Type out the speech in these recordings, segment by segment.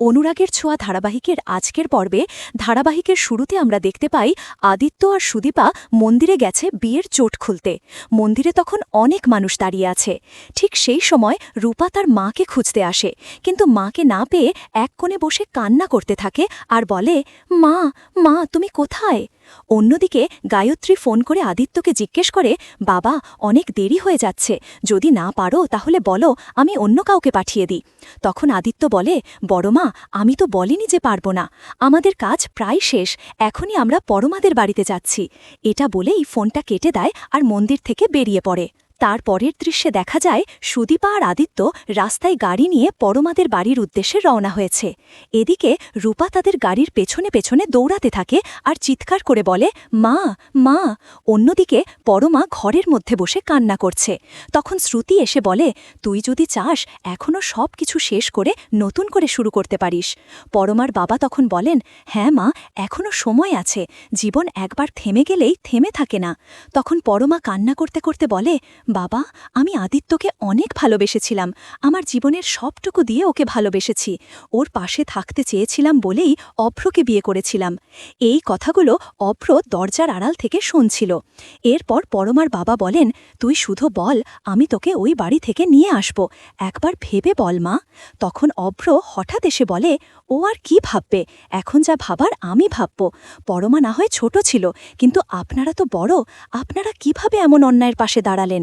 অনুরাগের ছোঁয়া ধারাবাহিকের আজকের পর্বে, ধারাবাহিকের শুরুতে আমরা দেখতে পাই আদিত্য আর সুদীপা মন্দিরে গেছে বিয়ের চোট খুলতে। মন্দিরে তখন অনেক মানুষ দাঁড়িয়ে আছে। ঠিক সেই সময় রূপা তার মাকে খুঁজতে আসে, কিন্তু মাকে না পেয়ে এক কোণে বসে কান্না করতে থাকে আর বলে, মা মা, তুমি কোথায়? অন্যদিকে গায়ত্রী ফোন করে আদিত্যকে জিজ্ঞেস করে, বাবা, অনেক দেরি হয়ে যাচ্ছে। যদি না পারো, তাহলে বলো, আমি অন্য কাউকে পাঠিয়ে দিই। তখন আদিত্য বলে বড়মা আমি তো বলিনি যে পারব না। আমাদের কাজ প্রায় শেষ। এখনই আমরা পরমাদের বাড়িতে যাচ্ছি। এটা বলেই ফোনটা কেটে দেয় আর মন্দির থেকে বেরিয়ে পড়ে। তার পরের দৃশ্যে দেখা যায় সুদীপা আর আদিত্য রাস্তায় গাড়ি নিয়ে পরমাদের বাড়ির উদ্দেশ্যে রওনা হয়েছে। এদিকে রূপা তাদের গাড়ির পেছনে পেছনে দৌড়াতে থাকে আর চিৎকার করে বলে, মা মা। অন্যদিকে পরমা ঘরের মধ্যে বসে কান্না করছে। তখন শ্রুতি এসে বলে, তুই যদি চাস এখনও সব কিছু শেষ করে নতুন করে শুরু করতে পারিস। পরমার বাবা তখন বলেন হ্যাঁ মা এখনও সময় আছে। জীবন একবার থেমে গেলেই থেমে থাকে না। তখন পরমা কান্না করতে করতে বলে বাবা, আমি আদিত্যকে অনেক ভালোবেসেছিলাম। আমার জীবনের সবটুকু দিয়ে ওকে ভালোবেসেছি। ওর পাশে থাকতে চেয়েছিলাম বলেই অভ্রকে বিয়ে করেছিলাম। এই কথাগুলো অভ্র দরজার আড়াল থেকে শুনছিল। এরপর পরমার বাবা বলেন, তুই শুধু বল, আমি তোকে ওই বাড়ি থেকে নিয়ে আসব। একবার ভেবে বল মা। তখন অভ্র হঠাৎ এসে বলে ও আর কি ভাববে? এখন যা ভাবার আমি ভাবব। পরমা না হয় ছোট ছিল, কিন্তু আপনারা তো বড়, আপনারা কীভাবে এমন অন্যায়ের পাশে দাঁড়ালেন?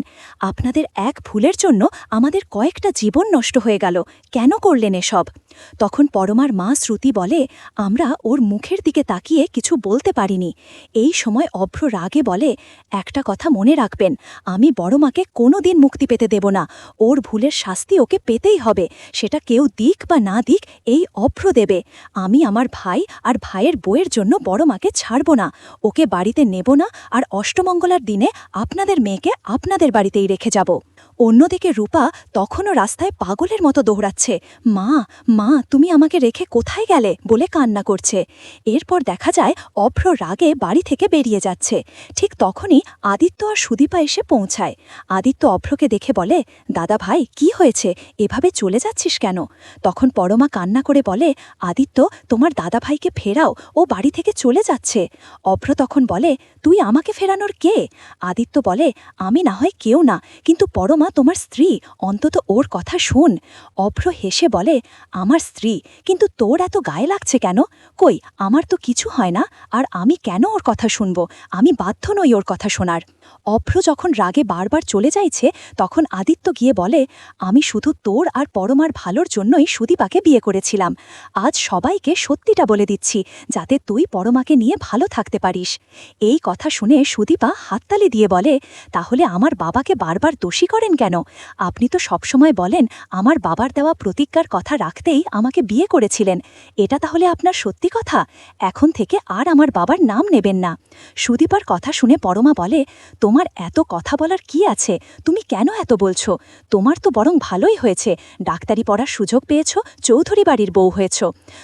আপনাদের এক ভুলের জন্য আমাদের কয়েকটা জীবন নষ্ট হয়ে গেল, কেন করলেন এসব? তখন পরমার মা শ্রুতি বলে, আমরা ওর মুখের দিকে তাকিয়ে কিছু বলতে পারিনি। এই সময় অভ্র রাগে বলে, একটা কথা মনে রাখবেন, আমি বড় মাকে কোনো দিন মুক্তি পেতে দেব না। ওর ভুলের শাস্তি ওকে পেতেই হবে। সেটা কেউ দিক বা না দিক, এই অভ্র দেবে। আমি আমার ভাই আর ভাইয়ের বইয়ের জন্য বড় মাকে ছাড়ব না। ওকে বাড়িতে নেব না আর অষ্টমঙ্গলার দিনে আপনাদের মেয়েকে আপনাদের বাড়িতেই রেখে যাব। অন্যদিকে রূপা তখনও রাস্তায় পাগলের মতো দৌড়াচ্ছে। মা মা, তুমি আমাকে রেখে কোথায় গেলে? বলে কান্না করছে। এরপর দেখা যায় অভ্র রাগে বাড়ি থেকে বেরিয়ে যাচ্ছে। ঠিক তখনই আদিত্য আর সুদীপা এসে পৌঁছায়। আদিত্য অভ্রকে দেখে বলে, দাদা ভাই, কি হয়েছে? এভাবে চলে যাচ্ছিস কেন? তখন পরমা কান্না করে বলে আদিত্য, তোমার দাদা ভাইকে ফেরাও, ও বাড়ি থেকে চলে যাচ্ছে। অভ্র তখন বলে, তুই আমাকে ফেরানোর কে? আদিত্য বলে, আমি না হয় কেউ না, কিন্তু পরমা তোমার স্ত্রী, অন্তত ওর কথা শোন। অভ্র হেসে বলে, আমার স্ত্রী, কিন্তু তোর এত গায়ে লাগছে কেন? কই, আমার তো কিছু হয় না, আর আমি কেন ওর কথা শুনব? আমি বাধ্য নই ওর কথা শোনার। অভ্র যখন রাগে বারবার চলে যাইছে, তখন আদিত্য গিয়ে বলে, আমি শুধু তোর আর পরমার ভালোর জন্যই সুদীপাকে বিয়ে করেছিলাম। আজ সবাইকে সত্যিটা বলে দিচ্ছি, যাতে তুই পরমাকে নিয়ে ভালো থাকতে পারিস। এই কথা শুনে সুদীপা হাততালি দিয়ে বলে, তাহলে আমার বাবাকে বারবার দোষী করেন কেন? আপনি তো সবসময় বলেন, আমার বাবার দেওয়া প্রতিজ্ঞার কথা রাখতেই আমাকে বিয়ে করেছিলেন। এটা তাহলে আপনার সত্যি কথা? এখন থেকে আর আমার বাবার নাম নেবেন না। সুদীপার কথা শুনে পরমা বলে, তোমার এত কথা বলার কি আছে? তুমি কেন এত বলছো? তোমার তো বরং ভালোই হয়েছে। ডাক্তারি পড়ার সুযোগ পেয়েছ, চৌধুরী বাড়ির বউ হয়েছ।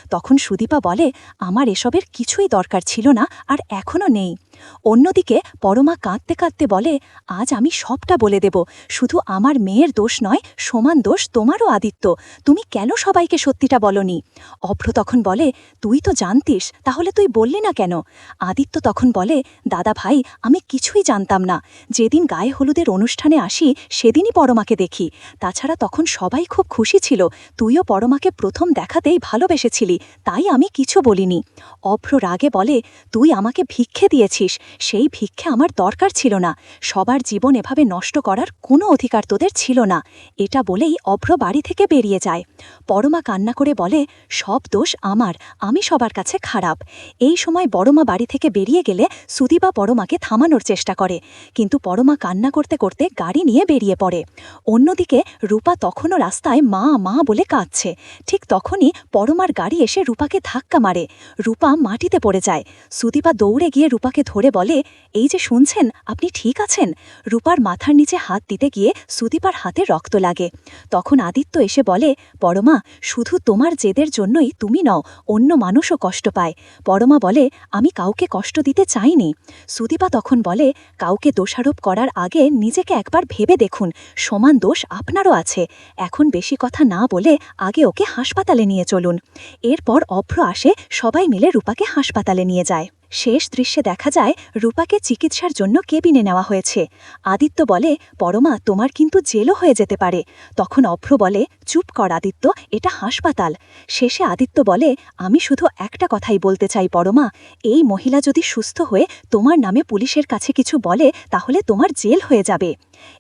তখন সুদীপা বলে, আমার এসবের কিছুই দরকার ছিল না আর এখনও নেই। অন্যদিকে পরমা কাঁদতে কাঁদতে বলে, আজ আমি সবটা বলে দেব। শুধু আমার মেয়ের দোষ নয়, সমান দোষ তোমারও আদিত্য। তুমি কেন সবাইকে সত্যিটা বলনি? অভ্র তখন বলে, তুই তো জানতিস, তাহলে তুই বললি না কেন? আদিত্য তখন বলে, দাদা ভাই, আমি কিছুই জানতাম না। যেদিন গায়ে হলুদের অনুষ্ঠানে আসি, সেদিনই পরমাকে দেখি। তাছাড়া তখন সবাই খুব খুশি ছিল। তুইও পরমাকে প্রথম দেখাতেই ভালোবেসেছিলি তাই আমি কিছু বলিনি। অভ্র রাগে বলে, তুই আমাকে ভিক্ষে দিয়েছিস, সেই ভিক্ষে আমার দরকার ছিল না। সবার জীবন এভাবে নষ্ট করার কোনো অধিকার তোদের ছিল না। এটা বলেই অভ্র বাড়ি থেকে বেরিয়ে যায়। পরমা কান্না করে বলে, সব দোষ আমার, আমি সবার কাছে খারাপ। এই সময় বড়মা বাড়ি থেকে বেরিয়ে গেলে সুদীপা পরমাকে থামানোর চেষ্টা করে। কিন্তু পরমা কান্না করতে করতে গাড়ি নিয়ে বেরিয়ে পড়ে। অন্যদিকে রূপা তখনও রাস্তায় মা মা বলে কাঁদছে। ঠিক তখনই পরমার গাড়ি এসে রূপাকে ধাক্কা মারে। রূপা মাটিতে পড়ে যায়। সুদীপা দৌড়ে গিয়ে রূপাকে ধরে বলে, এই যে শুনছেন, আপনি ঠিক আছেন? রূপার মাথার নিচে হাত দিতে গিয়ে সুদীপার হাতে রক্ত লাগে। তখন আদিত্য এসে বলে, পরমা, শুধু তোমার জেদের জন্যই তুমি নও, অন্য মানুষও কষ্ট পায়। পরমা বলে, আমি কাউকে কষ্ট দিতে চাইনি। সুদীপা তখন বলে, কাউকে দোষারোপ করার আগে নিজেকে একবার ভেবে দেখুন, সমান দোষ আপনারও আছে। এখন বেশি কথা না বলে আগে ওকে হাসপাতালে নিয়ে চলুন। এরপর অভ্র আসে সবাই মিলে রূপাকে হাসপাতালে নিয়ে যায়। শেষ দৃশ্যে দেখা যায়, রূপাকে চিকিৎসার জন্য কেবিনে নেওয়া হয়েছে। আদিত্য বলে, পরমা, তোমার কিন্তু জেলও হয়ে যেতে পারে। তখন অভ্র বলে, চুপ কর আদিত্য, এটা হাসপাতাল। শেষে আদিত্য বলে, আমি শুধু একটা কথাই বলতে চাই পরমা, এই মহিলা যদি সুস্থ হয়ে তোমার নামে পুলিশের কাছে কিছু বলে, তাহলে তোমার জেল হয়ে যাবে।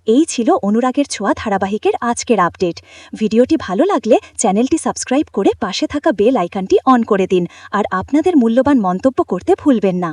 এই ছিল অনুরাগের ছোঁয়া ধারাবাহিকের আজকের আপডেট। ভিডিওটি ভালো লাগলে চ্যানেলটি সাবস্ক্রাইব করে পাশে থাকা বেল আইকনটি অন করে দিন। আর আপনাদের মূল্যবান মন্তব্য করতে ভুলবেন না।